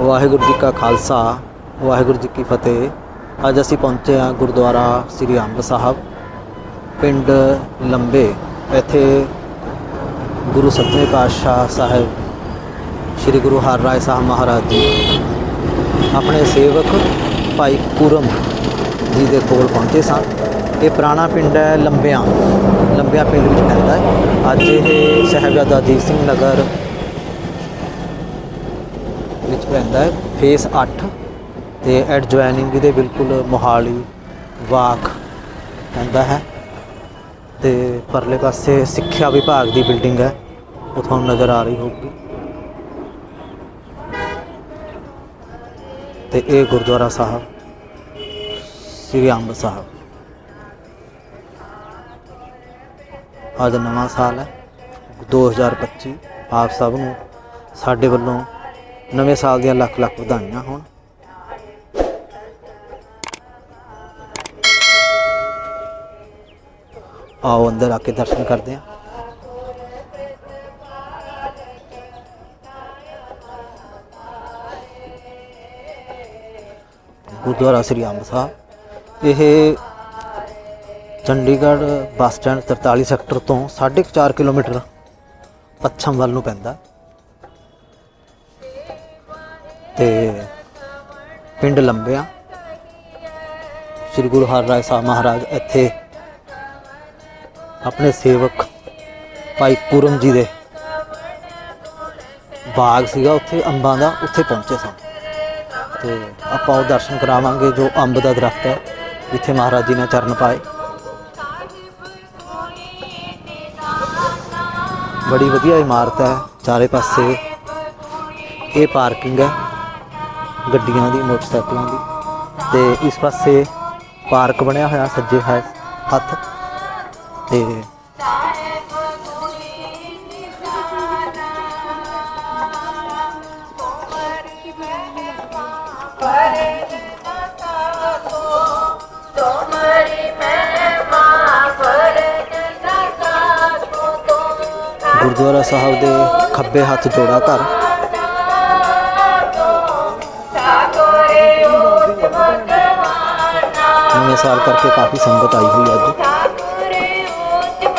ਵਾਹਿਗੁਰੂ ਜੀ ਕਾ ਖਾਲਸਾ, ਵਾਹਿਗੁਰੂ ਜੀ ਕੀ ਫਤਿਹ। ਅੱਜ ਅਸੀਂ ਪਹੁੰਚੇ ਹਾਂ ਗੁਰਦੁਆਰਾ ਸ੍ਰੀ ਅੰਬ ਸਾਹਿਬ, ਪਿੰਡ ਲੰਬੇ, ਇੱਥੇ ਗੁਰੂ ਸੱਤਵੇਂ ਪਾਤਸ਼ਾਹ ਸਾਹਿਬ, ਸ੍ਰੀ ਗੁਰੂ ਹਰ ਰਾਏ ਸਾਹਿਬ ਮਹਾਰਾਜ ਜੀ, ਆਪਣੇ ਸੇਵਕ ਭਾਈ ਕੁਰਮ ਜੀ ਦੇ ਕੋਲ ਪਹੁੰਚੇ ਸਨ ਇਹ ਪੁਰਾਣਾ ਪਿੰਡ ਹੈ ਲੰਬਿਆਂ ਲੰਬਿਆਂ ਪਿੰਡ ਵਿੱਚ ਪੈਂਦਾ ਹੈ। ਅੱਜ ਇਹ ਸਾਹਿਬਜ਼ਾਦਾ ਅਜੀਤ ਸਿੰਘ ਨਗਰ ਵਿੱਚ ਪੈਂਦਾ ਹੈ। ਫੇਸ 8 ਤੇ ਐਡਜੋਇਨਿੰਗ ਦੇ ਬਿਲਕੁਲ ਮੋਹਾਲੀ ਵਾਕ ਪੈਂਦਾ ਹੈ। ਤੇ ਪਰਲੇ ਪਾਸੇ ਸਿੱਖਿਆ ਵਿਭਾਗ ਦੀ ਬਿਲਡਿੰਗ ਹੈ। ਉਹ ਤੁਹਾਨੂੰ ਨਜ਼ਰ ਆ ਰਹੀ ਹੋਊਗੀ। ਤੇ ਇਹ ਗੁਰਦੁਆਰਾ ਸਾਹਿਬ, ਸ੍ਰੀ ਅੰਬ ਸਾਹਿਬ। ਅੱਜ ਨਵਾਂ ਸਾਲ ਹੈ। 2025 ਆਪ ਸਭ ਨੂੰ ਸਾਡੇ ਵੱਲੋਂ ਨਵੇਂ ਸਾਲ ਦੀਆਂ ਲੱਖ ਲੱਖ ਵਧਾਈਆਂ ਹੋਣ। ਆਓ ਅੰਦਰ ਆ ਕੇ ਦਰਸ਼ਨ ਕਰਦੇ ਹਾਂ। ਗੁਰਦੁਆਰਾ ਸ੍ਰੀ ਅੰਬ ਸਾਹਿਬ। ਇਹ ਚੰਡੀਗੜ੍ਹ ਬੱਸ ਸਟੈਂਡ 43 ਸੈਕਟਰ ਤੋਂ 4.5 ਕਿਲੋਮੀਟਰ ਪੱਛਮ ਵੱਲ ਨੂੰ ਪੈਂਦਾ। ਤੇ ਪਿੰਡ ਲੰਬਿਆ, ਸ੍ਰੀ ਗੁਰੂ ਹਰਿਰਾਏ ਸਾਹਿਬ ਮਹਾਰਾਜ ਇੱਥੇ ਆਪਣੇ ਸੇਵਕ ਭਾਈ ਪੂਰਨ ਜੀ ਦੇ ਬਾਗ ਸੀਗਾ, ਉੱਥੇ ਅੰਬਾਂ ਦਾ ਉੱਥੇ ਪਹੁੰਚੇ ਸਨ ਤੇ ਆਪਾਂ ਉਹ ਦਰਸ਼ਨ ਕਰਾਵਾਂਗੇ, ਜੋ ਅੰਬ ਦਾ ਦਰਖਤ ਹੈ, ਜਿੱਥੇ ਮਹਾਰਾਜ ਜੀ ਨੇ ਚਰਨ ਪਾਏ। ਬੜੀ ਵਧੀਆ ਇਮਾਰਤ ਹੈ, ਚਾਰੇ ਪਾਸੇ ਇਹ ਪਾਰਕਿੰਗ ਹੈ। ਗੱਡੀਆਂ ਦੀ, ਮੋਟਰਸਾਈਕਲਾਂ ਦੀ। ਤੇ ਇਸ ਪਾਸੇ ਪਾਰਕ ਬਣਿਆ ਹੋਇਆ, ਸੱਜੇ ਹੱਥ। ਤੇ ਗੁਰਦੁਆਰਾ ਸਾਹਿਬ ਦੇ ਖੱਬੇ ਹੱਥ ਜੋੜਾ ਘਰ। ਨਵੇਂ ਸਾਲ ਕਰਕੇ ਕਾਫੀ ਸੰਗਤ ਆਈ ਹੋਈ ਅੱਜ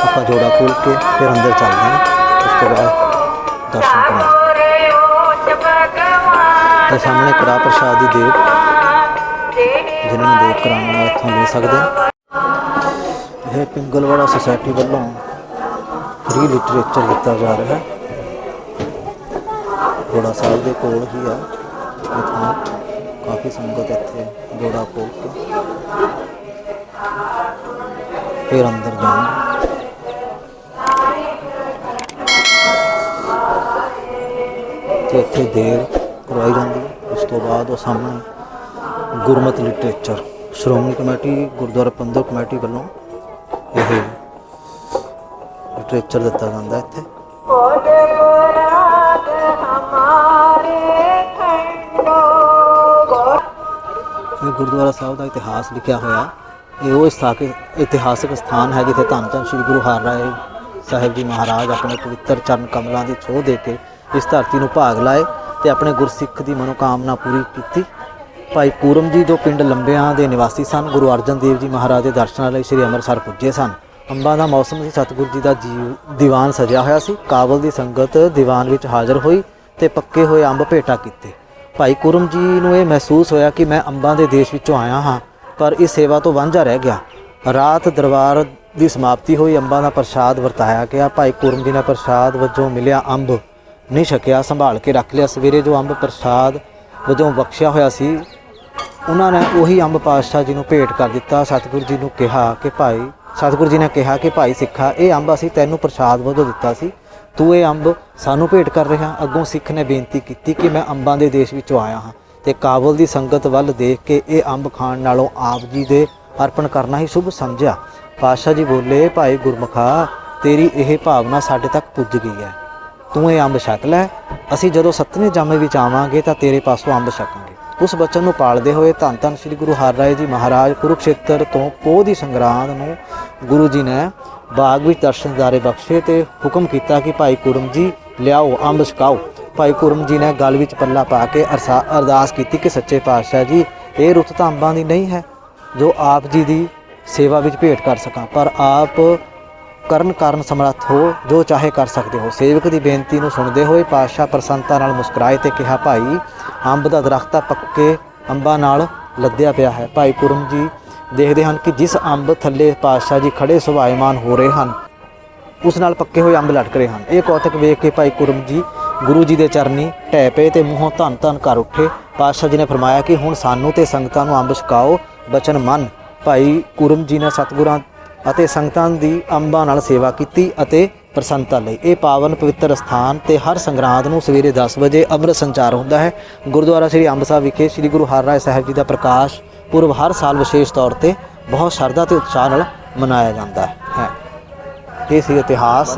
ਆਪਾਂ ਜੋੜਾ ਖੋਲ ਕੇ ਫਿਰ ਅੰਦਰ ਚੱਲਦੇ ਹਾਂ। ਉਸ ਤੋਂ ਬਾਅਦ ਦਰਸ਼ਨ ਕਰਾਂਗੇ। ਤੇ ਸਾਹਮਣੇ ਕੜਾ ਪ੍ਰਸ਼ਾਦ ਦੀ ਦੇਗ ਜਿਨ੍ਹਾਂ ਨੂੰ ਦੇਖ ਕਰਾਉਣਾ ਇੱਥੋਂ ਲੈ ਸਕਦੇ ਹੋ। ਇਹ ਪਿੰਗਲਵਾੜਾ ਸੁਸਾਇਟੀ ਵੱਲੋਂ ਫ੍ਰੀ ਲਿਟਰੇਚਰ ਦਿੱਤਾ ਜਾ ਰਿਹਾ ਹੈ। ਜੋੜਾ ਸਾਹਿਬ ਦੇ ਕੋਲ ਹੀ ਆ। ਇੱਥੋਂ ਕਾਫੀ ਸੰਗਤ ਇੱਥੇ ਜੋੜਾ ਖੋਲ ਕੇ ਫਿਰ ਅੰਦਰ ਜਾਣ। ਤੇ ਇੱਥੇ ਦੇਰ ਕਰਵਾਈ ਜਾਂਦੀ ਹੈ। ਉਸ ਤੋਂ ਬਾਅਦ ਉਹ ਸਾਹਮਣੇ ਗੁਰਮਤਿ ਲਿਟਰੇਚਰ, ਸ਼੍ਰੋਮਣੀ ਕਮੇਟੀ, ਗੁਰਦੁਆਰਾ ਪੰਦਰ ਕਮੇਟੀ ਵੱਲੋਂ ਇਹ ਲਿਟਰੇਚਰ ਦਿੱਤਾ ਜਾਂਦਾ ਇੱਥੇ। ਗੁਰਦੁਆਰਾ ਸਾਹਿਬ ਦਾ ਇਤਿਹਾਸ ਲਿਖਿਆ ਹੋਇਆ ਇਹ ਉਹ ਇਸਥਾਕ ਇਤਿਹਾਸਕ ਸਥਾਨ ਹੈ ਜਿੱਥੇ ਧੰਨ ਧੰਨ ਸ੍ਰੀ ਗੁਰੂ ਹਰਿਰਾਏ ਸਾਹਿਬ ਜੀ ਮਹਾਰਾਜ ਆਪਣੇ ਪਵਿੱਤਰ ਚਰਨ ਕਮਲਾਂ ਦੀ ਛੋਹ ਦੇ ਕੇ ਇਸ ਧਰਤੀ ਨੂੰ ਭਾਗ ਲਾਏ ਤੇ ਆਪਣੇ ਗੁਰਸਿੱਖ ਦੀ ਮਨੋਕਾਮਨਾ ਪੂਰੀ ਕੀਤੀ। ਭਾਈ ਪੂਰਮ ਜੀ ਜੋ ਪਿੰਡ ਲੰਬਿਆਂ ਦੇ ਨਿਵਾਸੀ ਸਨ, ਗੁਰੂ ਅਰਜਨ ਦੇਵ ਜੀ ਮਹਾਰਾਜ ਦੇ ਦਰਸ਼ਨਾਂ ਲਈ ਸ੍ਰੀ ਅੰਮ੍ਰਿਤਸਰ ਪੁੱਜੇ ਸਨ। ਅੰਬਾਂ ਦਾ ਮੌਸਮ ਸੀ, ਸਤਿਗੁਰੂ ਜੀ ਦਾ ਜੀਵ ਦੀਵਾਨ ਸਜਿਆ ਹੋਇਆ ਸੀ। ਕਾਬਲ ਦੀ ਸੰਗਤ ਦੀਵਾਨ ਵਿੱਚ ਹਾਜ਼ਰ ਹੋਈ ਤੇ ਪੱਕੇ ਹੋਏ ਅੰਬ ਭੇਟਾ ਕੀਤੇ। ਭਾਈ ਕੁਰਮ ਜੀ ਨੂੰ ਇਹ ਮਹਿਸੂਸ ਹੋਇਆ ਕਿ ਮੈਂ ਅੰਬਾਂ ਦੇ ਦੇਸ਼ ਵਿੱਚੋਂ ਆਇਆ ਹਾਂ, ਪਰ ਇਸ ਸੇਵਾ ਤੋਂ ਵਾਂਝਾ ਰਹਿ ਗਿਆ। ਰਾਤ ਦਰਬਾਰ ਦੀ ਸਮਾਪਤੀ ਹੋਈ, ਅੰਬਾਂ ਦਾ ਪ੍ਰਸ਼ਾਦ ਵਰਤਾਇਆ ਗਿਆ। ਭਾਈ ਕੁਰਮ ਜੀ ਨੇ ਪ੍ਰਸ਼ਾਦ ਵਜੋਂ ਮਿਲਿਆ ਅੰਬ। ਨਹੀਂ ਛਕਿਆ, ਸੰਭਾਲ ਕੇ ਰੱਖ ਲਿਆ। ਸਵੇਰੇ ਜੋ ਅੰਬ ਪ੍ਰਸ਼ਾਦ ਵਜੋਂ ਬਖਸ਼ਿਆ ਹੋਇਆ ਸੀ, ਉਹਨਾਂ ਨੇ ਉਹੀ ਅੰਬ ਪਾਤਸ਼ਾਹ ਜੀ ਨੂੰ ਭੇਟ ਕਰ ਦਿੱਤਾ। ਸਤਿਗੁਰੂ ਜੀ ਨੂੰ ਕਿਹਾ ਕਿ ਭਾਈ, ਸਤਿਗੁਰੂ ਜੀ ਨੇ ਕਿਹਾ ਕਿ ਭਾਈ ਸਿੱਖਾ, ਇਹ ਅੰਬ ਅਸੀਂ ਤੈਨੂੰ ਪ੍ਰਸ਼ਾਦ ਵਜੋਂ ਦਿੱਤਾ ਸੀ। ਤੂੰ ਇਹ ਅੰਬ ਸਾਨੂੰ ਭੇਟ ਕਰ ਰਿਹਾ। ਅੱਗੋਂ ਸਿੱਖ ਨੇ ਬੇਨਤੀ ਕੀਤੀ ਕਿ ਮੈਂ ਅੰਬਾਂ ਦੇ ਦੇਸ਼ ਵਿੱਚੋਂ ਆਇਆ ਹਾਂ ਤੇ ਕਾਬਲ ਦੀ ਸੰਗਤ ਵੱਲ ਦੇਖ ਕੇ ਇਹ ਅੰਬ ਖਾਣ ਨਾਲੋਂ ਆਪ ਜੀ ਦੇ ਅਰਪਣ ਕਰਨਾ ਹੀ ਸ਼ੁਭ ਸਮਝਿਆ। ਪਾਤਸ਼ਾਹ ਜੀ ਬੋਲੇ, ਭਾਈ ਗੁਰਮਖਾ, ਤੇਰੀ ਇਹ ਭਾਵਨਾ ਸਾਡੇ ਤੱਕ ਪੁੱਜ ਗਈ ਹੈ। ਤੂੰ ਇਹ ਅੰਬ ਛਕ ਲੈ। ਅਸੀਂ ਜਦੋਂ ਸੱਤਵੇਂ ਜਾਮੇ ਵਿੱਚ ਆਵਾਂਗੇ ਤਾਂ ਤੇਰੇ ਪਾਸੋਂ ਅੰਬ ਛਕਾਂਗੇ। ਉਸ ਬਚਨ ਨੂੰ ਪਾਲਦੇ ਹੋਏ ਧੰਨ ਧੰਨ ਸ੍ਰੀ ਗੁਰੂ ਹਰਿਰਾਏ ਜੀ ਮਹਾਰਾਜ ਕੁਰੂਕਸ਼ੇਤਰ ਤੋਂ ਪੋਹ ਦੀ ਸੰਗਰਾਂਦ ਨੂੰ ਗੁਰੂ ਜੀ ਨੇ ਬਾਗ ਵਿੱਚ ਦਰਸ਼ਨਦਾਰੇ ਬਖਸ਼ੇ ਤੇ ਹੁਕਮ ਕੀਤਾ ਕਿ ਭਾਈ ਕੁਰਮ ਜੀ, ਲਿਆਓ, ਅੰਬ ਛਕਾਓ। ਭਾਈ ਕੁਰਮ ਜੀ ਨੇ ਗਲ ਵਿੱਚ ਪੱਲਾ ਪਾ ਕੇ ਅਰਸਾ- ਅਰਦਾਸ ਕੀਤੀ ਕਿ ਸੱਚੇ ਪਾਤਸ਼ਾਹ ਜੀ, ਇਹ ਰੁੱਤ ਤਾਂ ਅੰਬਾਂ ਦੀ ਨਹੀਂ ਹੈ, ਜੋ ਆਪ ਜੀ ਦੀ ਸੇਵਾ ਵਿੱਚ ਭੇਟ ਕਰ ਸਕਾਂ, ਪਰ ਆਪ ਕਰਨ ਕਾਰਨ ਸਮਰੱਥ ਹੋ, ਜੋ ਚਾਹੇ ਕਰ ਸਕਦੇ ਹੋ। ਸੇਵਕ ਦੀ ਬੇਨਤੀ ਨੂੰ ਸੁਣਦੇ ਹੋਏ ਪਾਤਸ਼ਾਹ ਪ੍ਰਸੰਨਤਾ ਨਾਲ ਮੁਸਕਰਾਏ ਤੇ ਕਿਹਾ, ਭਾਈ, ਅੰਬ ਦਾ ਦਰਖਤ ਪੱਕੇ ਅੰਬਾਂ ਨਾਲ ਲੱਦਿਆ ਪਿਆ ਹੈ। ਭਾਈ ਕੁਰਮ ਜੀ ਦੇਖਦੇ ਹਨ ਕਿ ਜਿਸ ਅੰਬ ਥੱਲੇ ਪਾਤਸ਼ਾਹ ਜੀ ਖੜੇ ਸੁਭਾਇਮਾਨ ਹੋ ਰਹੇ ਹਨ, ਉਸ ਨਾਲ ਪੱਕੇ ਹੋਏ ਅੰਬ ਲਟਕ ਰਹੇ ਹਨ। ਇਹ ਕੌਤਕ ਵੇਖ ਕੇ ਭਾਈ ਕੁਰਮ ਜੀ, ਗੁਰੂ ਜੀ ਦੇ ਚਰਨੀ ਢਹਿ ਪਏ ਤੇ ਮੂੰਹੋਂ ਧੰਨ ਧੰਨ ਕਰ ਉੱਠੇ। ਪਾਤਸ਼ਾਹ ਜੀ ਨੇ ਫਰਮਾਇਆ ਕਿ ਹੁਣ ਸਾਨੂੰ ਤੇ ਸੰਗਤਾਂ ਨੂੰ ਅੰਬ ਛਕਾਓ, ਬਚਨ ਮੰਨ। ਭਾਈ ਕੁਰਮ ਜੀ ਨੇ ਸਤਿਗੁਰਾਂ ਅਤੇ ਸੰਗਤਾਂ ਦੀ ਅੰਬਾਂ ਨਾਲ ਸੇਵਾ ਕੀਤੀ ਅਤੇ ਪ੍ਰਸੰਨਤਾ ਲਈ। ਇਹ ਪਾਵਨ ਪਵਿੱਤਰ ਸਥਾਨ ਤੇ ਹਰ ਸੰਗਰਾਂਦ ਨੂੰ ਸਵੇਰੇ 10 ਵਜੇ ਅੰਮ੍ਰਿਤ ਸੰਚਾਰ ਹੁੰਦਾ ਹੈ। ਗੁਰਦੁਆਰਾ ਸ੍ਰੀ ਅੰਬ ਸਾਹਿਬ ਵਿਖੇ ਸ੍ਰੀ ਗੁਰੂ ਹਰਿਰਾਏ ਸਾਹਿਬ ਜੀ ਦਾ ਪ੍ਰਕਾਸ਼ ਪੁਰਬ ਹਰ ਸਾਲ ਵਿਸ਼ੇਸ਼ ਤੌਰ ਤੇ ਬਹੁਤ ਸ਼ਰਧਾ ਤੇ ਉਤਸ਼ਾਹ ਨਾਲ ਮਨਾਇਆ ਜਾਂਦਾ ਹੈ। ਇਹ ਸੀ ਇਤਿਹਾਸ।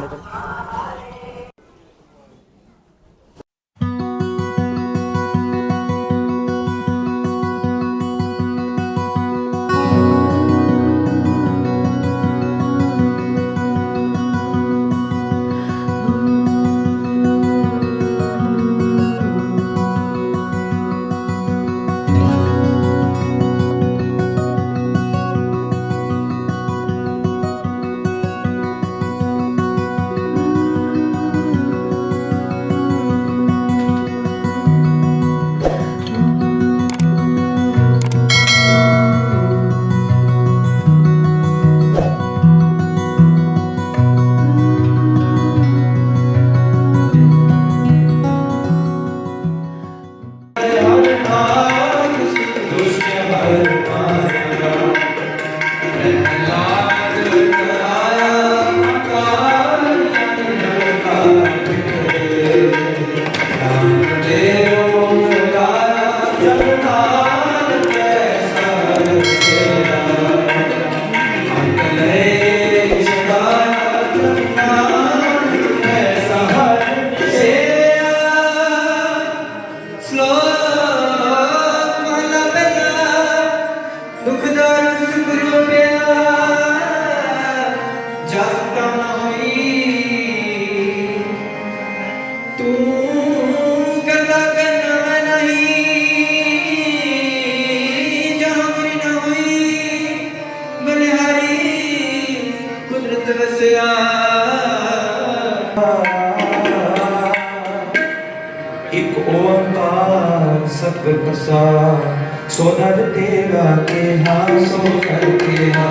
ਓੰਕਾਰ ਸਤਿਗੁਰ ਤੇਰਾ ਕਿਹਾ, ਸੋ ਕਿਹਾ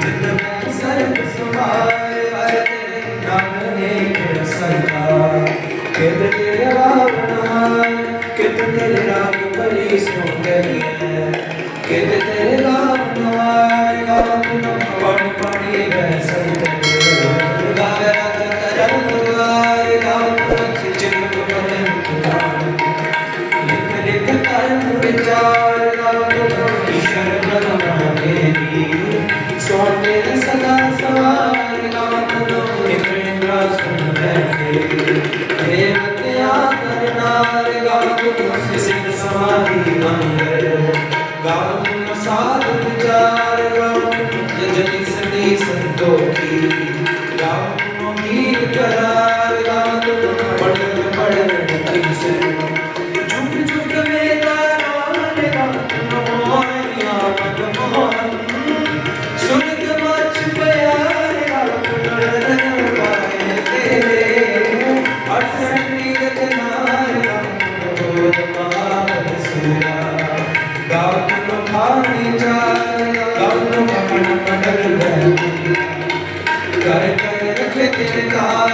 ਜਿਤ ਮੈਂ ਸਰਬ ਸਮਾਏ ਹਰ ਨਾਮ ਨੇ ਕਰ ਸੰਤਾ ਕਿਤ ਤੇਰੇ ਰਾਵਣਾ ਕਿਤ ਤੇਰੇ ਪਰੀ ਸੋ ਕਰੀਏ ਕਿਤ ਤੇਰੇ ਖਾਣੀ ਜਾ ਗਾਉ ਨੂੰ ਮਨ ਮਡਲ ਬੈ ਕਰ ਕਰ ਰਖੇ ਤੇਰੇ ਕਾਰ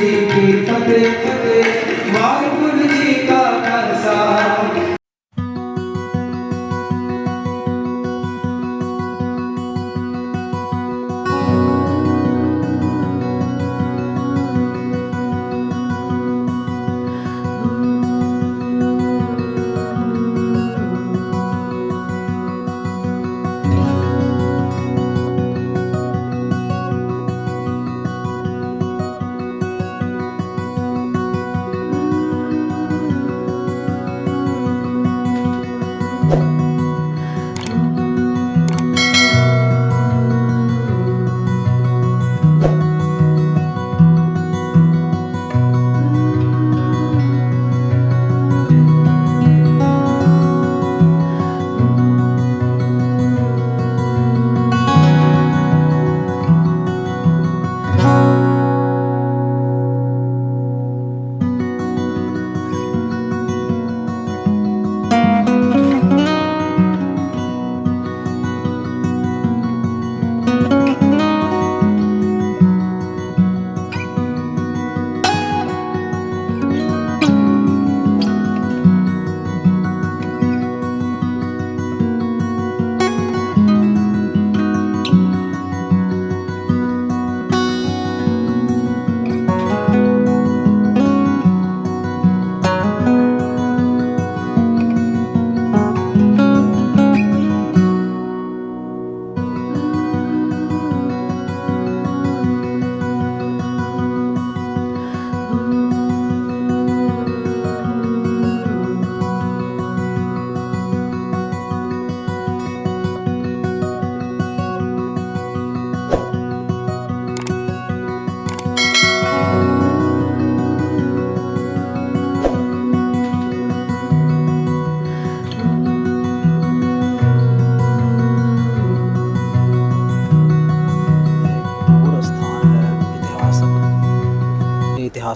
ਜੀ ਕੀ ਫਤਿਹ ਫਤਿਹ।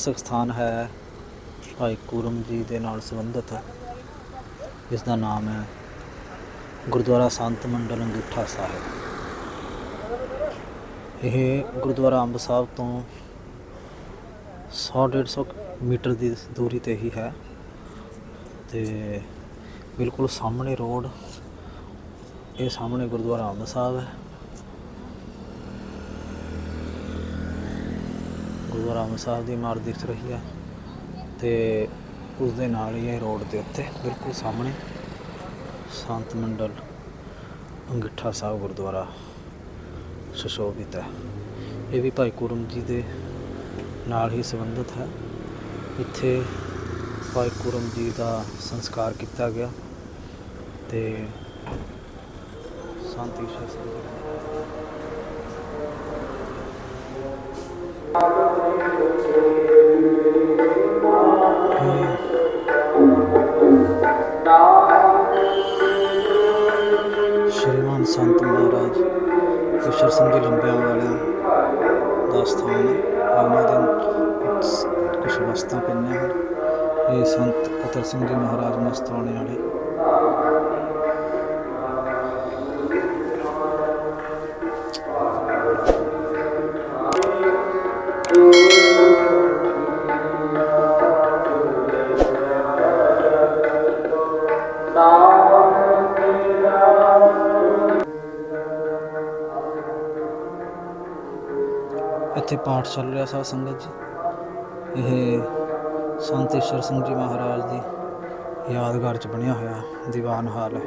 ਇਤਿਹਾਸਕ ਸਥਾਨ ਹੈ, ਭਾਈ ਕੁਰਮ ਜੀ ਦੇ ਨਾਲ ਸੰਬੰਧਿਤ ਇਸ ਦਾ ਨਾਮ ਹੈ ਗੁਰਦੁਆਰਾ ਸੰਤ ਮੰਡਲ ਅੰਗੂਠਾ ਸਾਹਿਬ। ਇਹ ਗੁਰਦੁਆਰਾ ਅੰਬ ਸਾਹਿਬ ਤੋਂ 100-150 ਮੀਟਰ ਦੀ ਦੂਰੀ ਤੇ ਹੀ ਹੈ ਤੇ ਬਿਲਕੁਲ ਸਾਹਮਣੇ ਰੋਡ, ਇਹ ਸਾਹਮਣੇ ਗੁਰਦੁਆਰਾ ਅੰਬ ਸਾਹਿਬ ਹੈ। ਗੁਰਦੁਆਰਾ ਅੰਬ ਸਾਹਿਬ ਦੀ ਇਮਾਰਤ ਦਿਖ ਰਹੀ ਹੈ ਤੇ ਉਸ ਦੇ ਨਾਲ ਹੀ ਇਹ ਰੋਡ ਦੇ ਉੱਤੇ ਬਿਲਕੁਲ ਸਾਹਮਣੇ ਸੰਤ ਮੰਡਲ ਅੰਗਿੱਠਾ ਸਾਹਿਬ ਗੁਰਦੁਆਰਾ ਸੁਸ਼ੋਭਿਤ ਹੈ। ਇਹ ਵੀ ਭਾਈ ਕੁਰਮ ਜੀ ਦੇ ਨਾਲ ਹੀ ਸੰਬੰਧਿਤ ਹੈ। ਇੱਥੇ ਭਾਈ ਕੁਰਮ ਜੀ ਦਾ ਸੰਸਕਾਰ ਕੀਤਾ ਗਿਆ ਤੇ ਸੰਤ ਈਸ਼ਰ ਸਿੰਘ ਸ਼੍ਰੀਮਾਨ ਸੰਤ ਮਹਾਰਾਜ ਈਸ਼ਰ ਸਿੰਘ ਜੀ ਲੰਬਿਆਂ ਵਾਲਿਆਂ ਦਾ ਸਥਾਨ ਉਹਨਾਂ ਦੇ ਕੁਝ ਵਸਤਾਂ ਪਈਆਂ ਹਨ ਇਹ ਸੰਤ ਅਤਰ ਸਿੰਘ ਜੀ ਮਹਾਰਾਜ ਮਸਤਾਨੇ ਵਾਲੇ। ਇੱਥੇ ਪਾਠ ਚੱਲ ਰਿਹਾ ਸਾਧ ਸੰਗਤ ਜੀ ਇਹ ਸੰਤ ਸਿੰਘ ਜੀ ਮਹਾਰਾਜ ਦੀ ਯਾਦਗਾਰ ਚ ਬਣਿਆ ਹੋਇਆ ਦੀਵਾਨ ਹਾਲ ਹੈ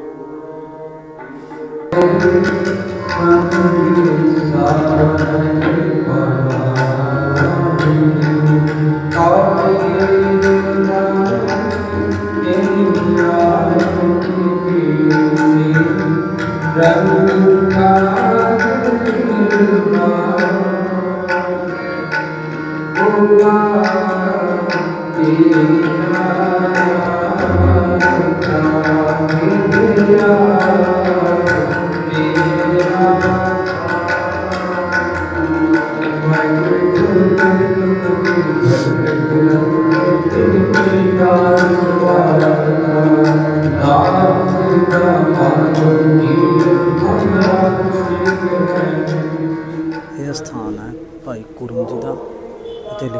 ਇਹ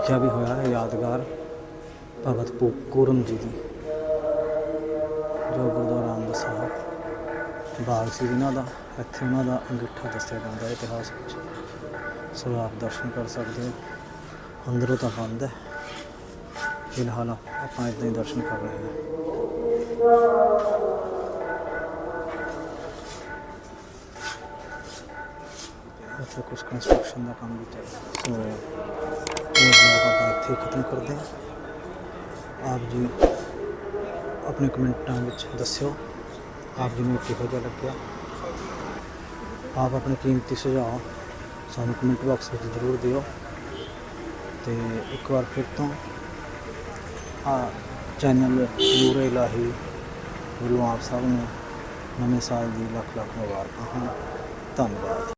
ਲਿਖਿਆ ਵੀ ਹੋਇਆ ਹੈ ਯਾਦਗਾਰ ਭਗਤ ਪੂ ਜੀ ਦੀ। ਜੋ ਗੁਰਦੁਆਰਾ ਅੰਬ ਸਾਹਿਬ, ਬਾਗ ਸੀ ਇਹਨਾਂ ਦਾ, ਇੱਥੇ ਉਹਨਾਂ ਦਾ ਅੰਗਿੱਠਾ ਦੱਸਿਆ ਜਾਂਦਾ ਹੈ ਇਤਿਹਾਸ ਵਿੱਚ। ਸੋ ਆਪ ਦਰਸ਼ਨ ਕਰ ਸਕਦੇ ਹੋ। ਅੰਦਰੋਂ ਤਾਂ ਬੰਦ ਹੈ। ਫਿਲਹਾਲ ਆਪਾਂ ਇਦਾਂ ਹੀ ਦਰਸ਼ਨ ਕਰ ਰਹੇ ਹਾਂ। ਇੱਥੇ ਕੁਝ ਕੰਸਟਰਕਸ਼ਨ ਦਾ ਕੰਮ ਵੀ ਚੱਲ ਰਿਹਾ। ਸੋ ਇਹ ਵਲੌਗ ਆਪਾਂ ਇੱਥੇ ਖਤਮ ਕਰਦੇ ਹਾਂ, ਆਪ ਜੀ ਆਪਣੇ ਕਮੈਂਟਾਂ ਵਿੱਚ ਦੱਸਿਓ। ਆਪ ਜੀ ਨੂੰ ਕਿਹੋ ਜਿਹਾ ਲੱਗਿਆ? ਆਪ ਆਪਣੇ ਕੀਮਤੀ ਸੁਝਾਅ ਸਾਨੂੰ ਕਮੈਂਟ ਬਾਕਸ ਵਿੱਚ ਜ਼ਰੂਰ ਦਿਓ। ਤੇ ਇੱਕ ਵਾਰ ਫਿਰ ਤੋਂ ਆ ਚੈਨਲ ਨੂਰ ਇਲਾਹੀ ਗੁਰੂ ਆਪ ਸਭ ਨੂੰ ਨਵੇਂ ਸਾਲ ਦੀ ਲੱਖ ਲੱਖ ਮੁਬਾਰਕਾਂ ਹਨ। ਧੰਨਵਾਦ।